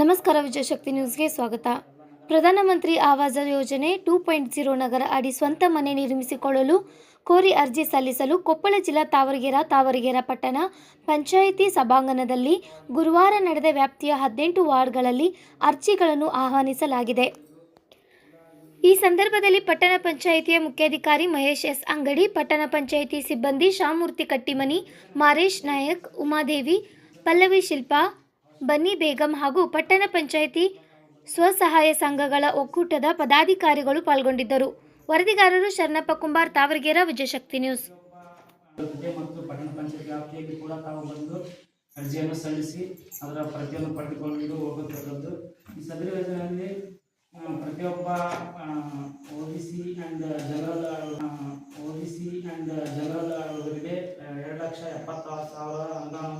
ನಮಸ್ಕಾರ ವಿಜಯಶಕ್ತಿ ನ್ಯೂಸ್ಗೆ ಸ್ವಾಗತ. ಪ್ರಧಾನಮಂತ್ರಿ ಆವಾಸ ಯೋಜನೆ ಟೂ ಪಾಯಿಂಟ್ ಜೀರೋ ನಗರ ಅಡಿ ಸ್ವಂತ ಮನೆ ನಿರ್ಮಿಸಿಕೊಳ್ಳಲು ಕೋರಿ ಅರ್ಜಿ ಸಲ್ಲಿಸಲು ಕೊಪ್ಪಳ ಜಿಲ್ಲಾ ತಾವರಗೆರ ತಾವರಗೆರ ಪಟ್ಟಣ ಪಂಚಾಯಿತಿ ಸಭಾಂಗಣದಲ್ಲಿ ಗುರುವಾರ ನಡೆದ ವ್ಯಾಪ್ತಿಯ ಹದಿನೆಂಟು ವಾರ್ಡ್ಗಳಲ್ಲಿ ಅರ್ಜಿಗಳನ್ನು ಆಹ್ವಾನಿಸಲಾಗಿದೆ. ಈ ಸಂದರ್ಭದಲ್ಲಿ ಪಟ್ಟಣ ಪಂಚಾಯಿತಿಯ ಮುಖ್ಯಾಧಿಕಾರಿ ಮಹೇಶ್ ಎಸ್ ಅಂಗಡಿ, ಪಟ್ಟಣ ಪಂಚಾಯಿತಿ ಸಿಬ್ಬಂದಿ ಶಾಮೂರ್ತಿ ಕಟ್ಟಿಮನಿ, ಮಾರೇಶ್ ನಾಯಕ್, ಉಮಾದೇವಿ, ಪಲ್ಲವಿ ಶಿಲ್ಪಾ ಬನ್ನಿ ಬೇಗಂ ಹಾಗೂ ಪಟ್ಟಣ ಪಂಚಾಯಿತಿ ಸ್ವಸಹಾಯ ಸಂಘಗಳ ಒಕ್ಕೂಟದ ಪದಾಧಿಕಾರಿಗಳು ಪಾಲ್ಗೊಂಡಿದ್ದರು. ವರದಿಗಾರರು ಶರಣಪ್ಪ ಕುಂಬಾರ್, ತಾವರಗೆರ, ವಿಜಯಶಕ್ತಿ ನ್ಯೂಸ್. ಮತ್ತು ಪಟ್ಟಣ ಪಂಚಾಯತ್ ವ್ಯಾಪ್ತಿಯಲ್ಲಿ ಕೂಡ ತಾವು ಬಂದು ಅರ್ಜಿಯನ್ನು ಸಲ್ಲಿಸಿ, ಅದರ ಪ್ರತಿಯನ್ನು ಪಡೆದುಕೊಂಡು ಹೋಗುತ್ತಿರುವುದು. ಈ ಸದರಿ ಯೋಜನೆಯಲ್ಲಿ ಪ್ರತಿಯೊಬ್ಬ O B C and general O B C and general ಅವರಿಗೆ ಎರಡು ಲಕ್ಷ ಎಪ್ಪತ್ತಾರು ಸಾವಿರ ಅನುದಾನ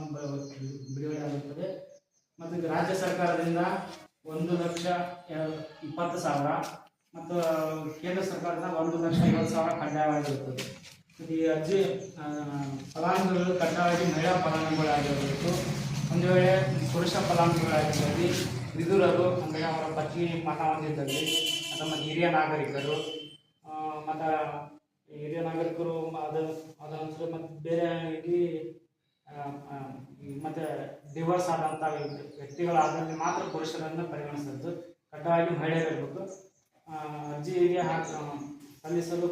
ಮತ್ತು ರಾಜ್ಯ ಸರ್ಕಾರದಿಂದ ಒಂದು ಲಕ್ಷ ಇಪ್ಪತ್ತು ಸಾವಿರ ಮತ್ತು ಕೇಂದ್ರ ಸರ್ಕಾರದಿಂದ ಒಂದು ಲಕ್ಷ ಐವತ್ತು ಸಾವಿರ ಕಡ್ಡಾಯವಾಗಿರುತ್ತದೆ. ಈ ಅರ್ಜಿ ಫಲಾನುಭವಿಗಳು ಕಡ್ಡಾಯವಾಗಿ ಮಹಿಳಾ ಫಲಾನುಭವಿಗಳಾಗಿರಬೇಕು. ಒಂದು ವೇಳೆ ಪುರುಷ ಫಲಾನುಭವಿಗಳಾಗಿದ್ದಲ್ಲಿ ವಿದುರರು ಅಂದರೆ ಅವರ ಪತ್ನಿ ಮಠ ಹೊಂದಿದ್ದಲ್ಲಿ ಅಥವಾ ಹಿರಿಯ ನಾಗರಿಕರು ಮತ್ತು ಹಿರಿಯ ನಾಗರಿಕರು, ಅದು ಅದ ನಂತರ ಮತ್ತು ಬೇರೆ ಇಲ್ಲಿ ಆ, ಆ, ಈ ಮತ್ತೆ ಡಿವೋರ್ಸ್ ಆದಂಥ ವ್ಯಕ್ತಿಗಳಾದಲ್ಲಿ ಮಾತ್ರ ಪುರುಷರನ್ನು ಪರಿಗಣಿಸಿದ್ದು. ಕಡ್ಡಾಯವಾಗಿ ಮಹಿಳೆಯರಿರಬೇಕು. ಅರ್ಜಿಗೆ ಹಾಕ ಸಲ್ಲಿಸಲು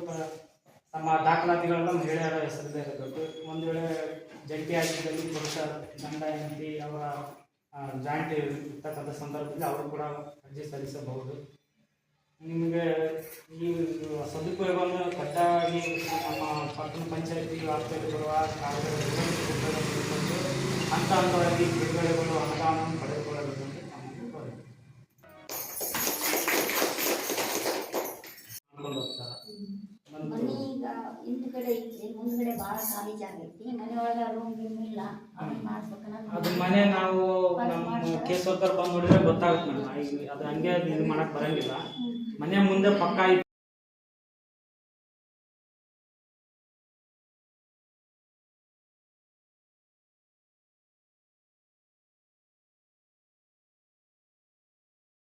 ತಮ್ಮ ದಾಖಲಾತಿಗಳನ್ನ ಮಹಿಳೆಯರ ಹೆಸರಲ್ಲೇ ಇರಬೇಕು. ಒಂದು ವೇಳೆ ಜಂಟಿ ಆಗಿದ್ದಲ್ಲಿ ಪುರುಷ ಗಂಡ, ಹೆಂಡತಿ ಅವರ ಜಾಯಿಂಟ್ ಇರ್ತಕ್ಕಂಥ ಸಂದರ್ಭದಲ್ಲಿ ಅವರು ಕೂಡ ಅರ್ಜಿ ಸಲ್ಲಿಸಬಹುದು. ನಿಮಗೆ ಈ ಸದುಪಯೋಗವನ್ನು ಕಡ್ಡಾಯವಾಗಿ ನಮ್ಮ ಪಟ್ಟಣ ಪಂಚಾಯತಿ ವ್ಯಾಪ್ತಿಯಲ್ಲಿ ಬರುವ ಕಾರ್ಯಗಳು ಹಂತ ಹಂತವಾಗಿ ಬಿಡುಗಡೆಗಳು ಅನುದಾನವನ್ನು ಪಡೆದುಕೊಳ್ಳಬೇಕು ಅಂತ ಮನೆ ಈಗ ಹಿಂದ್ಗಡೆ ಐತಿ ಮುಂದ್ಗಡೆ ಭಾಳ ಖಾಲಿ ಜಾಗ ಐತಿ. ಮನೆ ಒಳಗ ರೂಮ್ ಗಿಮ್ ಇಲ್ಲ. ಅದನ್ನ ಮಾಡ್ಬೇಕನ್ನ ಅದು ಮನೆ ನಾವು ನಮ್ಮ ಕೇಸ್ ಬಂದು ನೋಡಿದ್ರೆ ಗೊತ್ತಾಗುತ್ತೆ ಮೇಡಮ್. ಅದು ಹಂಗೆ ಇದು ಮಾಡಕ್ ಬರಂಗಿಲ್ಲ. ಮನೆ ಮುಂದೆ ಪಕ್ಕ ಐತಿ